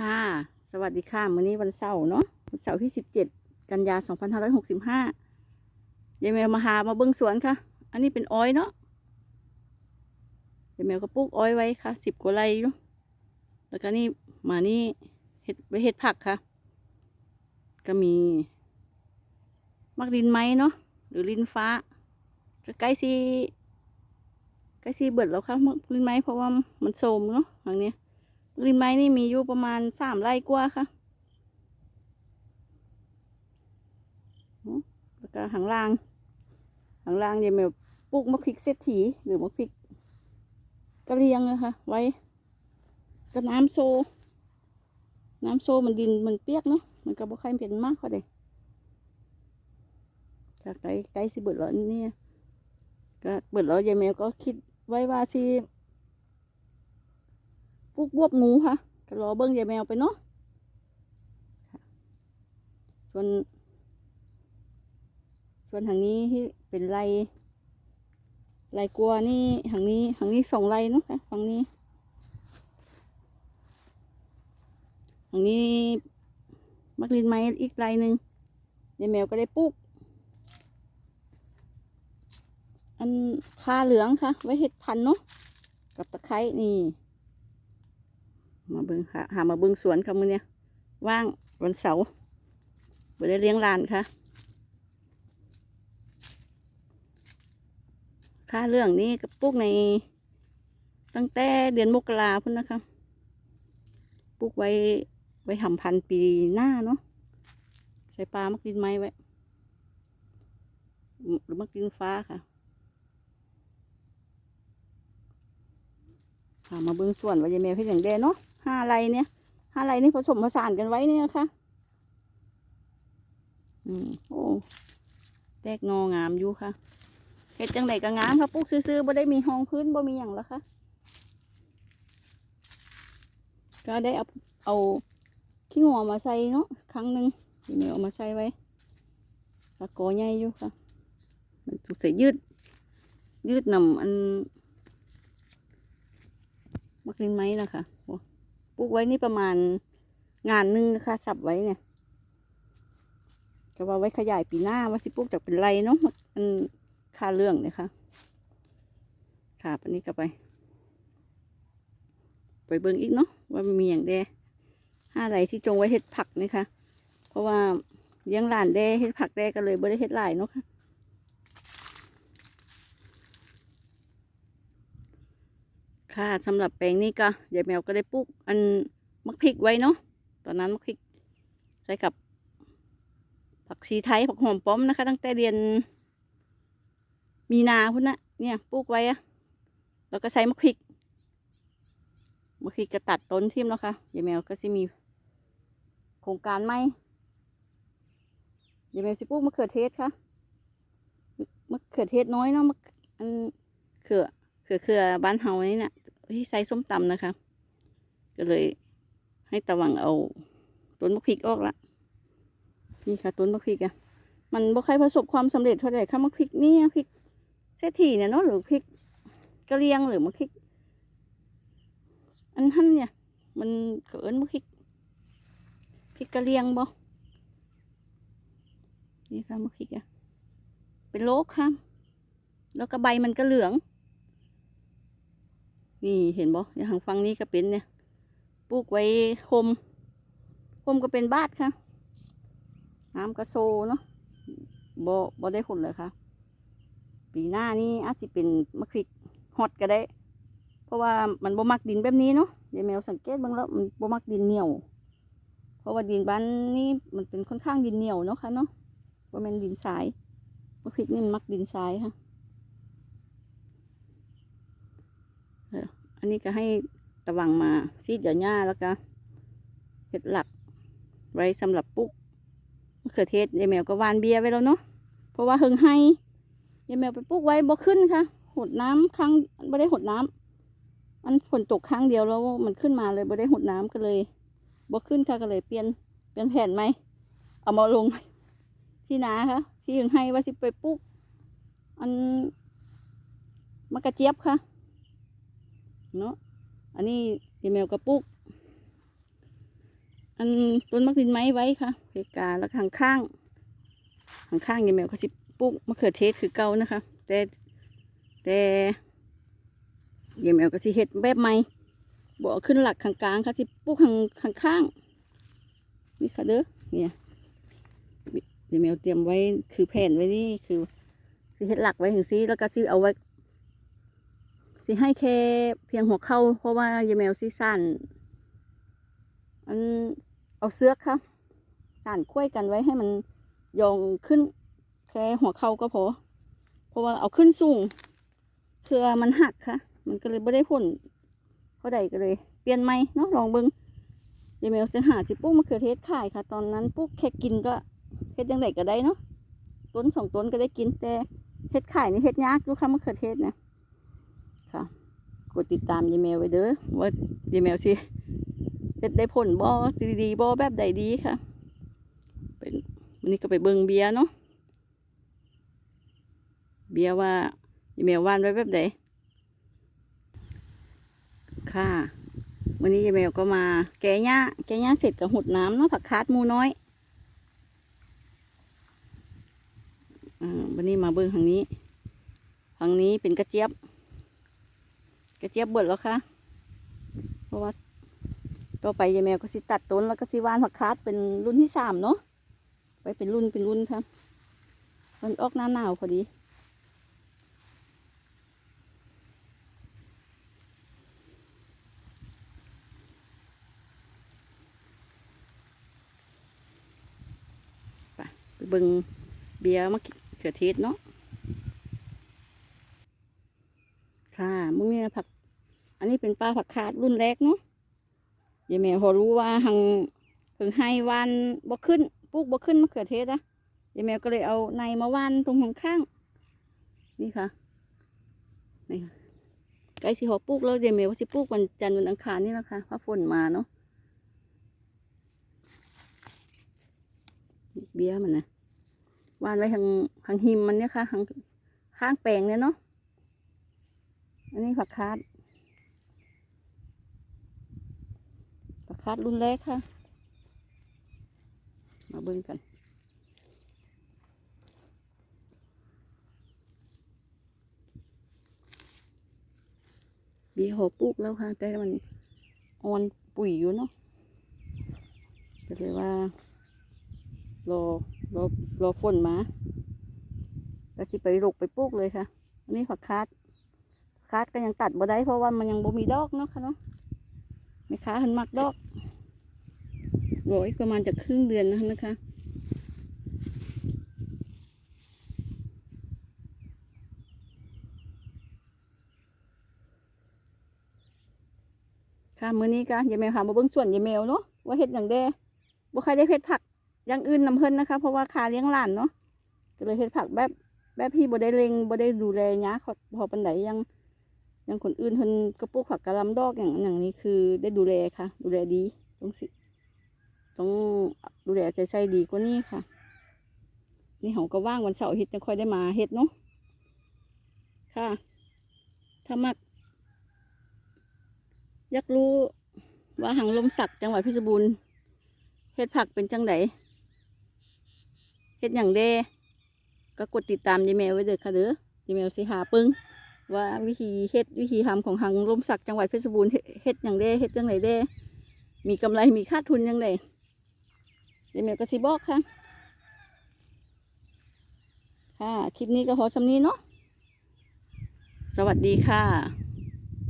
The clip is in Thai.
ค่ะ สวัสดีค่ะมื้อนี้วันเสาร์เนาะวันเสาร์ที่17กันยา2565ยหกสิบห้ายายแมวมาหามาเบิ้งสวนค่ะ อันนี้เป็นอ้อยเนาะยายแมวก็ปลูกอ้อยไว้ค่ะสิบกว่าไร่อยู่แล้วก็นี่มานี่เห็ดไว้เห็ดผักค่ะ ก็มีมักดินไม้เนาะหรือลินฟ้าก็ใกล้สิใกล้สิเบิดแล้วค่ะมักลินไม้เพราะว่ามันโทมเนาะทางเนี้ย ริมไม้นี่มีอยู่ประมาณสามไร่กว่าค่ะแล้วก็หางลางหางลางเนี่ยแมวปลูกมะพริกเศรษฐีหรือมะพริกกระเรียงนะคะไว้ก็น้ำโซ น้ำโซมันดินมันเปียกเนาะมันก็บ่ค่อยเป็นมากเขาเด้ก็ไกลไกลสิเบิดแล้วเนี่ยก็เบิดแล้วยายแมวก็คิดไว้ว่าที่ พวกบวบงูค่ะก็รอเบิ้งยายแมวไปเนาะส่วนส่วนทางนี้ที่เป็นไรไรกลัวนี่ทางนี้ทางนี้สองไรเนาะค่ะฝั่งนี้ทางนี้มักลินไม้อีกไรหนึ่งยายแมวก็ได้ปลูกอันคาเหลืองค่ะ ไว้เห็ดพันเนาะกับตะไคร้นี่ มาเบิงค่ะ หามาเบิงสวนค่ะมือเนี่ยว่างวันเสาร์บได้เลี้ยงลานค่ะ ค่าเรื่องนี้กับปลูกใน ตั้งแต่เดือนมกราพุ่นนะคะปลูกไว้ไว้ทำพันปีหน้าเนาะใส่ปลามักดินไม้ไว้หรือมักดินฟ้าค่ะหามาเบิ้งส่วนว่ายายแมวเพ็นอย่างแดเนาะ ห้าไรเนี่ยห้าไรนี่ผสมผสานกันไว้เนี่ยค่ะอืมโอ้แตกงองามอยู่ค่ะเฮ็ดจังไดก็งามค่ะปลูกซื่อๆบ่ได้มีห้องพื้นบ่มีอย่างแล้วค่ะ ก็ได้เอาเอาขี้งัวมาใส่เนาะครั้งหนึ่งยายแมวเอามาใส่ไว้ตะโกใหญ่อยู่ค่ะ มันถูกใส่ยืด ยืดนำอันมักลินไม้นะคะโอ้ ปลูกไว้นี่ประมาณงานหนึงนะคะสับไว้เนี่ยก็ว่าไว้ขยายปีหน้าว่าสิปลูกจากเป็นไรเนาะมันค่าเรื่องเลยค่ะค่ะปันนี้ก็ไป ไปเบิ่งอีกเนาะว่ามันมีอย่างแดห้าไรที่จงไว้เฮ็ดผักนี่ค่ะเพราะว่าเลี้ยงหลานแดเฮ็ดผักแดก็เลยบ่ได้เฮ็ดหลายเนาะค่ะ ค่ะสำหรับแปลงนี้ก็ยายแมวก็ได้ปลูกอันมะพริกไว้เนาะตอนนั้นมะพริกใส่กับผักชีไทยผักหอมป้อมนะคะ ตั้งแต่เดือนมีนาพุ่นนะเนี่ยปลูกไว้อะแล้วก็ใส่มะพริกมะพริกก็ตัดต้นทิ่มแล้วค่ะยายแมวก็จะมีโครงการใหมยายแมวสิปลูกมะเขือเทศค่ะมะเขือเทศน้อยเนาะมะอันเขือเขือเขือบ้านเฮานี่นะ ที่ใส่ส้มตำนะคะ ก็เลยให้ตะวังเอาต้นมะพริกออกละนี่ค่ะต้นมะพริกอะมันบ่ค่อยประสบความสำเร็จเท่าไหร่ค่ะมะพริกนี่พริกเศรษฐีเนี่ยเนาะหรือพริกกะเหรียงหรือมะพริก อันท่านเนี่ย มันเกินมะพริกพริกกะเหรียงบ่นี่ค่ะมะพริกอะเป็นโรคค่ะแล้วก็ใบมันก็เหลือง นี่เห็นบ่อย่างทางฝั่งนี้ก็เป็นเนี่ยปลูกไว้โฮมโฮมก็เป็นบ้าทค่ะ น้ำกระโซเนาะบ่บ่ได้ผลเลยค่ะ ปีหน้านี่อาจจะเป็นมะพริกฮอตก็ได้ เพราะว่ามันบ่มักดินแบบนี้เนาะยายแมวสังเกตบ้างแล้วมันบ่มักดินเหนียว เพราะว่าดินบ้านนี้มันเป็นค่อนข้างดินเหนียวเนาะค่ะเนาะว่ามันดินทรายมะพริกนี่มันมักดินทรายค่ะ อันนี้ก็ให้ตะวังมาซีดเดี๋ยวหญ้าแล้วก็เห็ดหลัก ไว้สำหรับปลูกมะเขือเทศยายแมวก็วานเบียร์ไว้แล้วเนาะเพราะว่าหึงให้ยายแมวไปปลูกไว้บ่ขึ้นค่ะหดน้ำครั้งไม่ได้หดน้ำมันฝนตกครั้งเดียวแล้วมันขึ้นมาเลยไม่ได้หดน้ำก็เลยบ่ขึ้นค่ะก็เลยเปลี่ยนเปลี่ยนแผ่นไหมเอามาลงที่นาค่ะที่หึงให้ว่าสิไปปลูกอันมะกระเจี๊ยบค่ะ เนาะอันนี้ยายแมวกระปุก อันต้นมะดินไม้ไว้ค่ะเพกาแล้วข้างข้างข้างข้างๆยายแมวเขาสิปลูกมะเขือเทศคือเก่านะคะ แต่แต่ยายแมวก็สิเฮ็ดแบบใหม่บ่อขึ้นหลักข้างกลางค่ะสิปลูกข้างข้างข้างนี่ค่ะเด้อเนี่ยยายแมวเตรียมไว้คือแผ่นไว้นี่คือเฮ็ดหลักไว้ถึงซีแล้วก็สิเอาไว้ สิให้แค่เพียงหัวเข้า เพราะว่ายายแมวสิสั้นอันเอาเสือกค่ะสั้นคุ้ยกันไว้ให้มันยองขึ้นแค่หัวเข้าก็พอเพราะว่าเอาขึ้นสูงเพื่อมันหักค่ะ มันก็เลยไม่ได้ผลเพราะใดก็เลย เปลี่ยนใหม่เนาะลองเบิ้งยายแมวจะหาสิปลูกมะเขือเทศขายค่ะ ตอนนั้นปลูกแค่กินก็เฮ็ดยังไงก็ได้เนาะต้นสองต้นก็ได้กินแต่เฮ็ดขายนี่เฮ็ดยากดูค่ะมะเขือเทศเนี่ย ค่ะกดติดตามยายแมวไว้เด้อว่ายายแมวสิเฮ็ดได้ผลบ่สิดีบ่แบบใดดีค่ะเป็นวันนี้ก็ไปเบิ่งเบียเนาะเบียว่ายายแมวว่านไว้แบบใดค่ะวันนี้ยายแมวก็มา แกะหญ้าแกะหญ้าเสร็จกับหุดน้ำเนาะผักคาดหมูน้อยอ่าวันนี้มาเบิ่งทางนี้ทางนี้เป็นกระเจี๊ยบ ระเจี๊ยบเบิดแล้วค่ะเพราะว่าต่อไปยายแมวก็สิตัดต้นแล้วก็สิวานผักคาดเป็นรุ่นที่สามเนาะไว้เป็นรุ่นเป็นรุ่นค่ะมันออกหน้าหนาวพอดีไปเบิ่งเบียร์มะเขือเทศเนาะ ค่ะ มึงนี่ยผัก อันนี้เป็นปลาผักคาดรุ่นแรกเนาะยายแม่พอรู้ว่าหังเพิ่งให้วานบ่ขึ้นปลูกบ่ขึ้นมะเขือเทศนะยายแม่ก็เลยเอาในมาวานตรงข้าง นี่ค่ะนี่ค่ะใกล้สิหอปลูกแล้วยายแม่ว่าสิปลูกวันจันทร์วันอังคารนี่แหละค่ะเพราะฝนมาเนาะเบี้ยมันนะวานไว้ทางทางหิมมันเนี่ยค่ะทางข้างแปลงเนี่ยเนาะ อันนี้ผักคาดผักคาดรุ่นแรกค่ะ มาเบิ่งกันบีหอปลูกแล้วค่ะ แต่มันอ่อนปุ๋ยอยู่เนาะก็เลยว่ารอรอรอฝนมาแล้วสิไปลกไปปลูกเลยค่ะ อันนี้ผักคาด คาดก็ยังตัดบ่ได้เพราะว่ามันยังบ่มีดอกเนาะค่ะเนาะแม่ค้าหันมักดอกรออีกประมาณจะครึ่งเดือนนะนะคะค่ะมื้อนี้ก็ยายแมวพามาเบิ่งสวนยายแมวเนาะว่าเฮ็ดหยังแด้บ่ใครได้เฮ็ดผักอย่างอื่นนำเพิ่นนะคะ เพราะว่าคาเลี้ยงหลานเนาะก็เลยเฮ็ดผักแบบแบบพี่บ่ได้เล็งบ่ได้ดูแลยาพอปานใดยัง อย่างคนอื่นเพิ่นก็ปลูกผักกะลำดอกอย่างอย่างนี้คือได้ดูแลค่ะ ดูแลดีต้องสิต้องดูแลใจใส่ดีกว่านี้ค่ะ นี่เขาก็ว่างวันเสาร์อาทิตย์จะค่อยได้มาเฮ็ดเนาะค่ะ ถ้ามัก อยากรู้ว่าหังลมสักจังหวัดพชรบูรณ์เฮ็ดผักเป็นจังไดเฮ็ดอย่างเดก็กดติดตามยายแมวไว้เด้อค่ะเด้อยายแมวสิหาปึ้ง ว่าวิธีเฮ็ดวิธีทำของหางลมศักจังหวัดเพชรบูรณ์เฮ็ดอย่างเด้เฮ็ดจังไดเด้มีกำไรมีค่าทุนยังไงเดี๋ยวแม่ก็สิบอกค่ะ ค่ะ คลิปนี้ก็พอสำนี้เนาะสวัสดีค่ะ